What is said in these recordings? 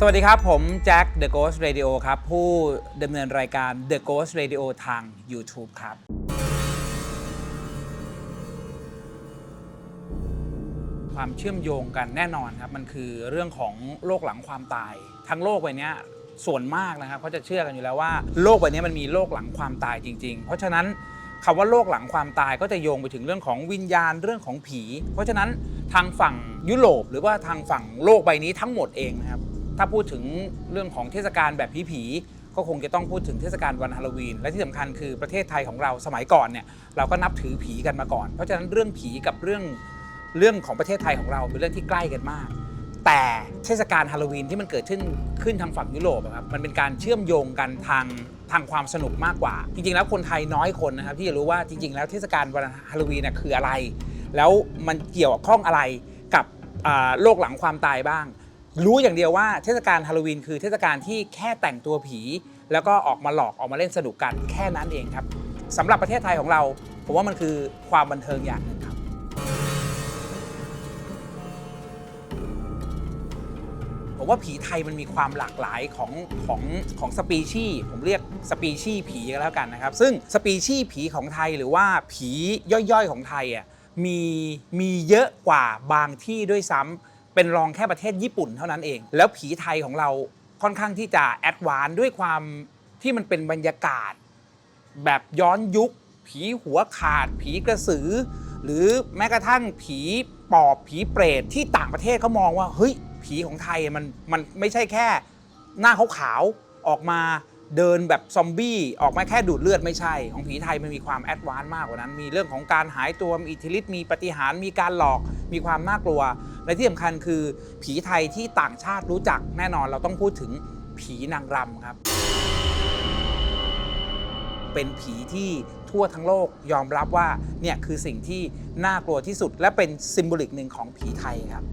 สวัสดีครับ ผมแจ็ค The Ghost Radio ครับ ผู้ดำเนินรายการ The Ghost Radio ทาง YouTube ครับ ความเชื่อมโยงกันแน่นอนครับ มันคือเรื่องของโลกหลังความตาย ทั้งโลกใบนี้ส่วนมากนะครับเขาจะเชื่อกันอยู่แล้วว่า โลกใบนี้มันมีโลกหลังความตายจริง ๆ เพราะฉะนั้นคำว่าโลกหลังความตายก็จะโยงไปถึงเรื่องของวิญญาณเรื่องของผี เพราะฉะนั้นทางฝั่งยุโรป หรือว่าทางฝั่งโลกใบนี้ทั้งหมดเองนะครับ ถ้าพูดถึงเรื่องของเทศกาลแบบผีๆก็คงจะต้องพูดถึงเทศกาลวันฮาโลวีน และที่สำคัญคือประเทศไทยของเราสมัยก่อนเนี่ยเราก็นับถือผีกันมาก่อน เพราะฉะนั้นเรื่องผีกับเรื่องเรื่องของประเทศไทยของเราเป็นเรื่องที่ใกล้กันมาก แต่เทศกาลฮาโลวีนที่มันเกิดขึ้นขึ้นทางฝั่งยุโรปครับมันเป็นการเชื่อมโยงกันทางทางความสนุกมากกว่า จริง ๆ แล้วคนไทยน้อยคนนะครับที่จะรู้ว่าจริง ๆ แล้วเทศกาลวันฮาโลวีนน่ะคืออะไร แล้วมันเกี่ยวข้องอะไรกับโลกหลังความตายบ้าง รู้อย่างเดียวว่าเทศกาลฮาโลวีนคือเทศกาลที่แค่แต่งตัวผี แล้วก็ออกมาหลอกออกมาเล่นสนุกกันแค่นั้นเองครับสำหรับประเทศไทยของเรา ผมว่ามันคือความบันเทิงอย่างหนึ่งครับผมว่าผีไทยมันมีความหลากหลายของของของสปีชีผมเรียกสปีชีผีก็แล้วกันนะครับ ซึ่งสปีชีผีของไทยหรือว่าผีย่อยๆของไทยอะมีมีเยอะกว่าบางที่ด้วยซ้ำ เป็นรองแค่ประเทศญี่ปุ่นเท่านั้นเอง แล้วผีไทยของเราค่อนข้างที่จะแอดวานซ์ด้วยความที่มันเป็นบรรยากาศ แบบย้อนยุค ผีหัวขาด ผีกระสือ หรือแม้กระทั่งผีปอบผีเปรตที่ต่างประเทศเขามองว่าเฮ้ยผีของไทยมันมันไม่ใช่แค่ หน้าขาวๆออกมา เดินแบบซอมบี้ออกมาแค่ดูดเลือดไม่ใช่ ของผีไทยมันมีความแอดวานซ์มากกว่านั้น มีเรื่องของการหายตัวมีอิทธิฤทธิ์มีปฏิหารมีการหลอกมีความน่ากลัว และที่สำคัญคือผีไทยที่ต่างชาติรู้จักแน่นอนเราต้องพูดถึงผีนางรำครับ เป็นผีที่ทั่วทั้งโลกยอมรับว่าเนี่ยคือสิ่งที่น่ากลัวที่สุด และเป็นซิมโบลิกหนึ่งของผีไทยครับ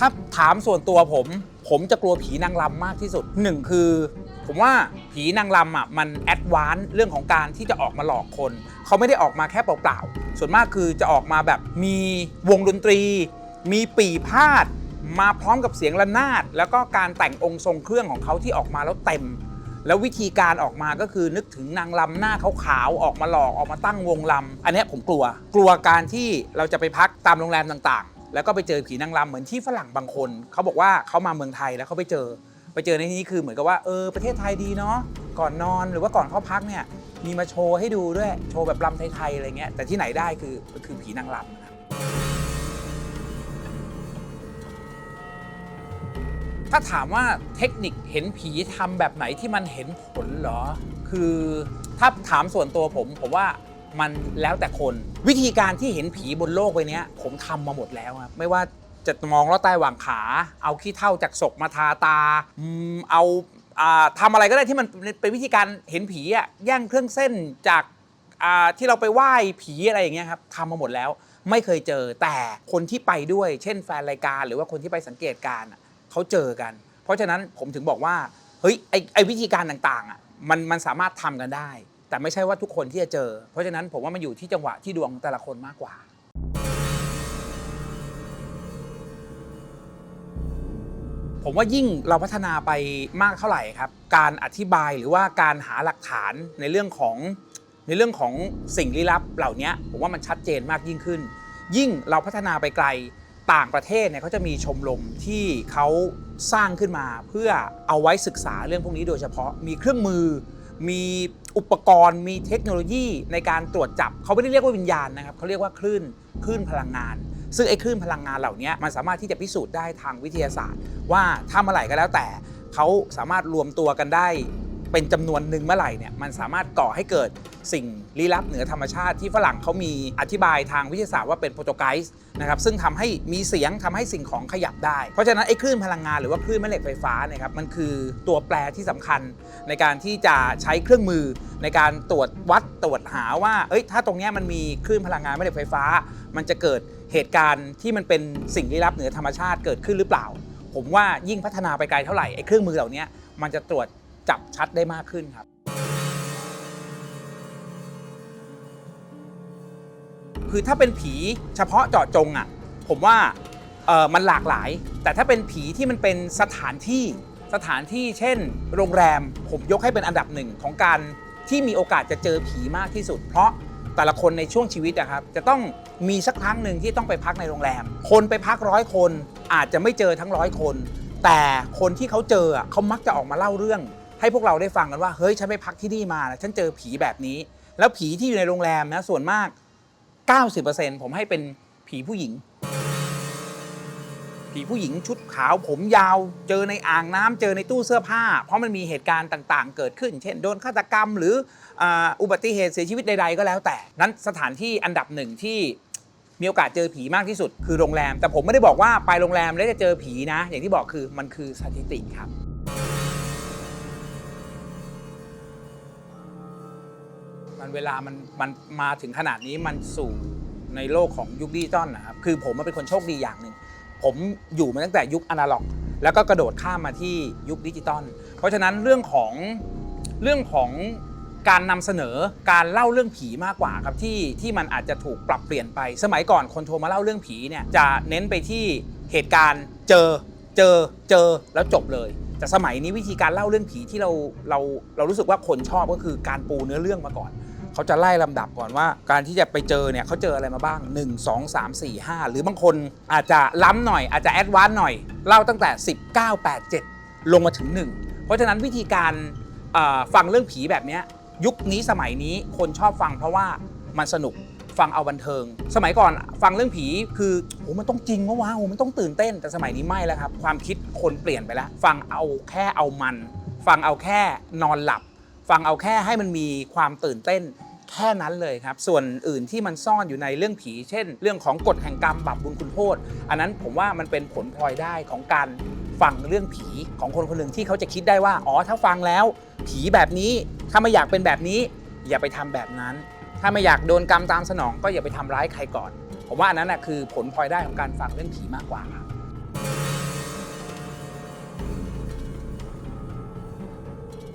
ถ้าถามส่วนตัวผม ผมจะกลัวผีนางรำมากที่สุดหนึ่งคือ ผมว่าผีนางรำอะมันแอดวานซ์เรื่องของการที่จะออกมาหลอกคน เขาไม่ได้ออกมาแค่เปล่าๆ ส่วนมากคือจะออกมาแบบมีวงดนตรี มีปีพาด มาพร้อมกับเสียงระนาด แล้วก็การแต่งองค์ทรงเครื่องของเขาที่ออกมาแล้วเต็ม แล้ววิธีการออกมาก็คือนึกถึงนางลำหน้าขาวๆออกมาหลอกออกมาตั้งวงลำอันเนี้ยผมกลัว กลัวการที่เราจะไปพักตามโรงแรมต่างๆ แล้วก็ไปเจอผีนางลำเหมือนที่ฝรั่งบางคนเขาบอกว่าเขามาเมืองไทยแล้วเขาไปเจอ ไปเจอในที่นี้คือเหมือนกับว่าเออประเทศไทยดีเนาะก่อนนอนหรือว่าก่อนเข้าพักเนี่ยมีมาโชว์ให้ดูด้วยโชว์แบบลำไทยๆอะไรเงี้ยแต่ที่ไหนได้คือคือผีนางลำนะครับถ้าถามว่าเทคนิคเห็นผีทำแบบไหนที่มันเห็นผลเหรอ คือถ้าถามส่วนตัวผมผมว่า มันแล้วแต่คน วิธีการที่เห็นผีบนโลกใบนี้ผมทำมาหมดแล้วครับไม่ว่าจะมองลอดใต้หว่างขา เอาขี้เท่าจากศพมาทาตาเอาอ่าทำอะไรก็ได้ที่มันเป็นวิธีการเห็นผีอะแย่งเครื่องเส้นจากที่เราไปไหว้ผีอะไรอย่างเงี้ยครับทำมาหมดแล้ว ไม่เคยเจอแต่คนที่ไปด้วย เช่นแฟนรายการ หรือว่าคนที่ไปสังเกตการณ์อะเขาเจอกัน เพราะฉะนั้นผมถึงบอกว่าเฮ้ยไอไอวิธีการต่างๆอะมันมันสามารถทำกันได้ แต่ไม่ใช่ว่าทุกคนที่จะเจอ เพราะฉะนั้นผมว่ามันอยู่ที่จังหวะที่ดวงแต่ละคนมากกว่า ผมว่ายิ่งเราพัฒนาไปมากเท่าไหร่ครับ การอธิบายหรือว่าการหาหลักฐานในเรื่องของในเรื่องของสิ่งลี้ลับเหล่านี้ผมว่ามันชัดเจนมากยิ่งขึ้น ยิ่งเราพัฒนาไปไกลต่างประเทศเนี่ยเขาจะมีชมรมที่เขาสร้างขึ้นมาเพื่อเอาไว้ศึกษาเรื่องพวกนี้โดยเฉพาะมีเครื่องมือมี อุปกรณ์มีเทคโนโลยีในการตรวจจับเขาไม่ได้เรียกว่าวิญญาณนะครับเขาเรียกว่าคลื่นคลื่นพลังงาน ซึ่งไอ้คลื่นพลังงานเหล่านี้มันสามารถที่จะพิสูจน์ได้ทางวิทยาศาสตร์ ว่าถ้าเมื่อไหร่ก็แล้วแต่เขาสามารถรวมตัวกันได้ เป็นจำนวนหนึ่งเมื่อไหร่เนี่ยมันสามารถก่อให้เกิดสิ่งลี้ลับเหนือธรรมชาติที่ฝรั่งเขามีอธิบายทางวิทยาศาสตร์ว่าเป็นโปรโตไกส์นะครับซึ่งทำให้มีเสียงทำให้สิ่งของขยับได้ เพราะฉะนั้นไอ้คลื่นพลังงานหรือว่าคลื่นแม่เหล็กไฟฟ้าเนี่ยครับมันคือตัวแปรที่สำคัญในการที่จะใช้เครื่องมือในการตรวจวัดตรวจหาว่าเอ้ยถ้าตรงเนี้ยมันมีคลื่นพลังงานแม่เหล็กไฟฟ้า มันจะเกิดเหตุการณ์ที่มันเป็นสิ่งลี้ลับเหนือธรรมชาติเกิดขึ้นหรือเปล่า ผมว่ายิ่งพัฒนาไปไกลเท่าไหร่ไอ้เครื่องมือเหล่านี้มันจะตรวจ จับชัดได้มากขึ้นครับ คือถ้าเป็นผีเฉพาะเจาะจงอะผมว่าเออมันหลากหลาย แต่ถ้าเป็นผีที่มันเป็นสถานที่สถานที่เช่น โรงแรมผมยกให้เป็นอันดับหนึ่งของการที่มีโอกาสจะเจอผีมากที่สุด เพราะแต่ละคนในช่วงชีวิตนะครับ จะต้องมีสักครั้งหนึ่งที่ต้องไปพักในโรงแรม คนไปพักร้อยคนอาจจะไม่เจอทั้งร้อยคน แต่คนที่เขาเจอเขามักจะออกมาเล่าเรื่อง ให้พวกเราได้ฟังกันว่าเฮ้ยฉันไปพักที่นี่มานะฉันเจอผีแบบนี้ แล้วผีที่อยู่ในโรงแรมนะส่วนมาก 90%ผมให้เป็นผีผู้หญิง ผีผู้หญิงชุดขาวผมยาว เจอในอ่างน้ำเจอในตู้เสื้อผ้า เพราะมันมีเหตุการณ์ต่าง ๆ เกิดขึ้น เช่นโดนฆาตกรรม หรือออุบัติเหตุเสียชีวิตใด ๆ ก็แล้วแต่ นั้นสถานที่อันดับหนึ่งที่มีโอกาสเจอผีมากที่สุดคือโรงแรม แต่ผมไม่ได้บอกว่าไปโรงแรมแล้วจะเจอผีนะ อย่างที่บอกคือมันคือสถิติครับ เวลามันมันมาถึงขนาดนี้มันสู่ในโลกของยุคดิจิตอลนะครับคือผมมันเป็นคนโชคดีอย่างหนึ่งผมอยู่มาตั้งแต่ยุคอนาล็อก แล้วก็กระโดดข้ามมาที่ยุคดิจิตอลเพราะฉะนั้นเรื่องของเรื่องของการนำเสนอการเล่าเรื่องผีมากกว่าครับที่ที่มันอาจจะถูกปรับเปลี่ยนไป สมัยก่อนคนโทรมาเล่าเรื่องผีเนี่ยจะเน้นไปที่เหตุการณ์เจอเจอเจอแล้วจบเลย แต่สมัยนี้วิธีการเล่าเรื่องผีที่เราเราเรารู้สึกว่าคนชอบก็คือการปูเนื้อเรื่องมาก่อน เขาจะไล่ลำดับก่อนว่า การที่จะไปเจอเนี่ยเขาเจออะไรมาบ้าง 1 2 3 4 5 หรือบางคนอาจจะล้ำหน่อยอาจจะแอดวานซ์หน่อยเล่าตั้งแต่ 19 8 7 ลงมาถึง 1 เพราะฉะนั้นวิธีการฟังเรื่องผีแบบนี้ยยุคนี้สมัยนี้คนชอบฟังเพราะว่ามันสนุกฟังเอาบันเทิง สมัยก่อนฟังเรื่องผีคือโอ้มันต้องจริงวะวะโอ้มันต้องตื่นเต้นแต่สมัยนี้ไม่แล้วครับ ความคิดคนเปลี่ยนไปแล้ว ฟังเอาแค่เอามัน ฟังเอาแค่นอนหลับ ฟังเอาแค่ให้มันมีความตื่นเต้นแค่นั้นเลยครับ ส่วนอื่นที่มันซ่อนอยู่ในเรื่องผี เช่น เรื่องของกฎแห่งกรรมบาปบุญคุณโทษ อันนั้นผมว่ามันเป็นผลพลอยได้ของการฟังเรื่องผีของคนคนหนึ่งที่เขาจะคิดได้ว่า อ๋อ ถ้าฟังแล้ว ผีแบบนี้ ถ้าไม่อยากเป็นแบบนี้ อย่าไปทำแบบนั้น ถ้าไม่อยากโดนกรรมตามสนอง ก็อย่าไปทำร้ายใครก่อน ผมว่าอันนั้นนะคือผลพลอยได้ของการฟังเรื่องผีมากกว่าครับ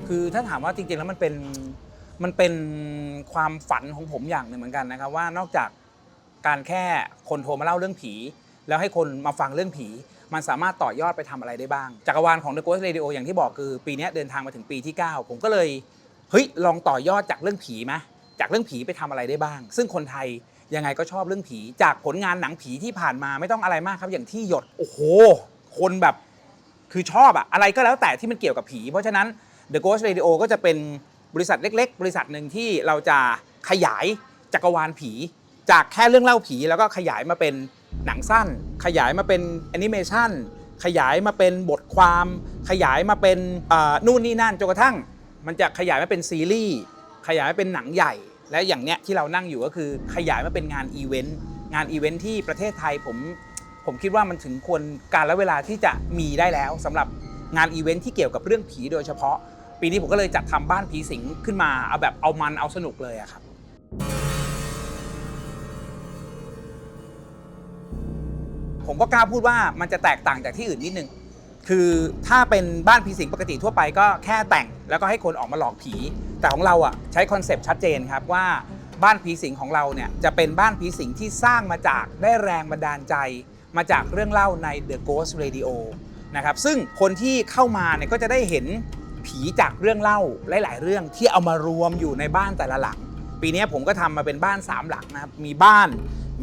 คือถ้าถามว่าจริงๆแล้วมันเป็นมันเป็นความฝันของผมอย่างหนึ่งเหมือนกันนะครับ ว่านอกจากการแค่คนโทรมาเล่าเรื่องผี แล้วให้คนมาฟังเรื่องผี มันสามารถต่อยอดไปทำอะไรได้บ้าง จักรวาลของ The Ghost Radio อย่างที่บอกคือปีนี้เดินทางมาถึงปีที่ 9 ผมก็เลยเฮ้ยลองต่อยอดจากเรื่องผีไหมจากเรื่องผีไปทำอะไรได้บ้าง ซึ่งคนไทยยังไงก็ชอบเรื่องผี จากผลงานหนังผีที่ผ่านมาไม่ต้องอะไรมากครับ อย่างที่หยดโอ้โห คนแบบคือชอบอะอะไรก็แล้วแต่ที่มันเกี่ยวกับผี เพราะฉะนั้น The Ghost Radio ก็จะเป็นบริษัทเล็ก ๆ บริษัทหนึ่งที่เราจะขยายจักรวาลผี จากแค่เรื่องเล่าผี แล้วก็ขยายมาเป็นหนังสั้น ขยายมาเป็นแอนิเมชันขยายมาเป็นบทความ ขยายมาเป็นนู่นนี่นั่นจนกระทั่ง มันจะขยายมาเป็นซีรีส์ขยายมาเป็นหนังใหญ่ และอย่างเนี้ยที่เรานั่งอยู่ก็คือขยายมาเป็นงานอีเวนต์งานอีเวนต์ที่ประเทศไทยผมผมคิดว่ามันถึงควรการและเวลาที่จะมีได้แล้วสำหรับงานอีเวนท์ที่เกี่ยวกับเรื่องผีโดยเฉพาะ ปีนี้ผมก็เลยจัดทำบ้านผีสิงขึ้นมาเอาแบบเอามันเอาสนุกเลยอะครับผมก็กล้าพูดว่ามันจะแตกต่างจากที่อื่นนิดนึง คือถ้าเป็นบ้านผีสิงปกติทั่วไปก็แค่แต่งแล้วก็ให้คนออกมาหลอกผี แต่ของเราอะใช้คอนเซปต์ชัดเจนครับว่าบ้านผีสิงของเราเนี่ยจะเป็นบ้านผีสิงที่สร้างมาจากได้แรงบันดาลใจ มาจากเรื่องเล่าใน The Ghost Radio นะครับซึ่งคนที่เข้ามาเนี่ยก็จะได้เห็น ผีจากเรื่องเล่าหลาย ๆ เรื่องที่เอามารวมอยู่ในบ้านแต่ละหลัง ปีนี้ผมก็ทำมาเป็นบ้าน3หลังนะครับมีบ้าน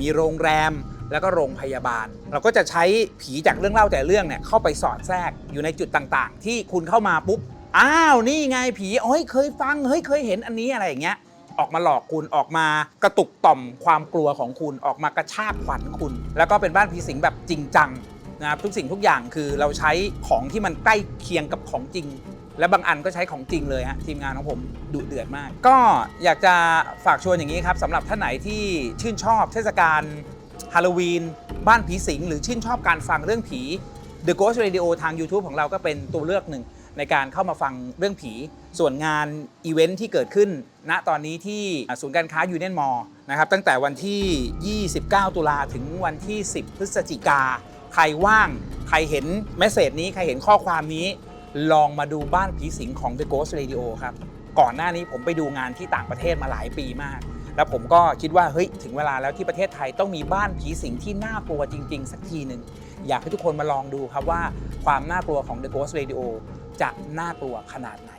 มีโรงแรมแล้วก็โรงพยาบาล เราก็จะใช้ผีจากเรื่องเล่าแต่เรื่องเนี่ยเข้าไปสอดแทรกอยู่ในจุดต่างๆ ที่คุณเข้ามาปุ๊บอ้าวนี่ไงผีโอ้ยเคยฟังเฮ้ยเคยเห็นอันนี้อะไรอย่างเงี้ยออกมาหลอกคุณออกมากระตุกต่อมความกลัวของคุณออกมากระชากขวัญคุณ แล้วก็เป็นบ้านผีสิงแบบจริงจังนะครับทุกสิ่งทุกอย่างคือเราใช้ของที่มันใกล้เคียงกับของจริง และบางอันก็ใช้ของจริงเลยฮะทีมงานของผมดุเดือดมาก ก็อยากจะฝากชวนอย่างนี้ครับสำหรับท่านไหนที่ชื่นชอบเทศกาลฮาโลวีนบ้านผีสิง หรือชื่นชอบการฟังเรื่องผี The Ghost Radio ทาง YouTube ของเราก็เป็นตัวเลือกหนึ่งในการเข้ามาฟังเรื่องผี ส่วนงานอีเวนท์ที่เกิดขึ้น ณตอนนี้ที่ศูนย์การค้ายูเนียนมอลนะครับตั้งแต่วันที่ 29 ตุลาถึงวันที่ 10 พฤศจิกา ใครว่าง ใครเห็นเมสเซจนี้ ใครเห็นข้อความนี้ ลองมาดูบ้านผีสิงของ The Ghost Radio ครับ ก่อนหน้านี้ผมไปดูงานที่ต่างประเทศมาหลายปีมาก แล้วผมก็คิดว่าเฮ้ยถึงเวลาแล้วที่ประเทศไทยต้องมีบ้านผีสิงที่น่ากลัวจริง ๆ สักทีหนึ่งอยากให้ทุกคนมาลองดูครับว่าความน่ากลัวของ The Ghost Radio จะน่ากลัวขนาดไหน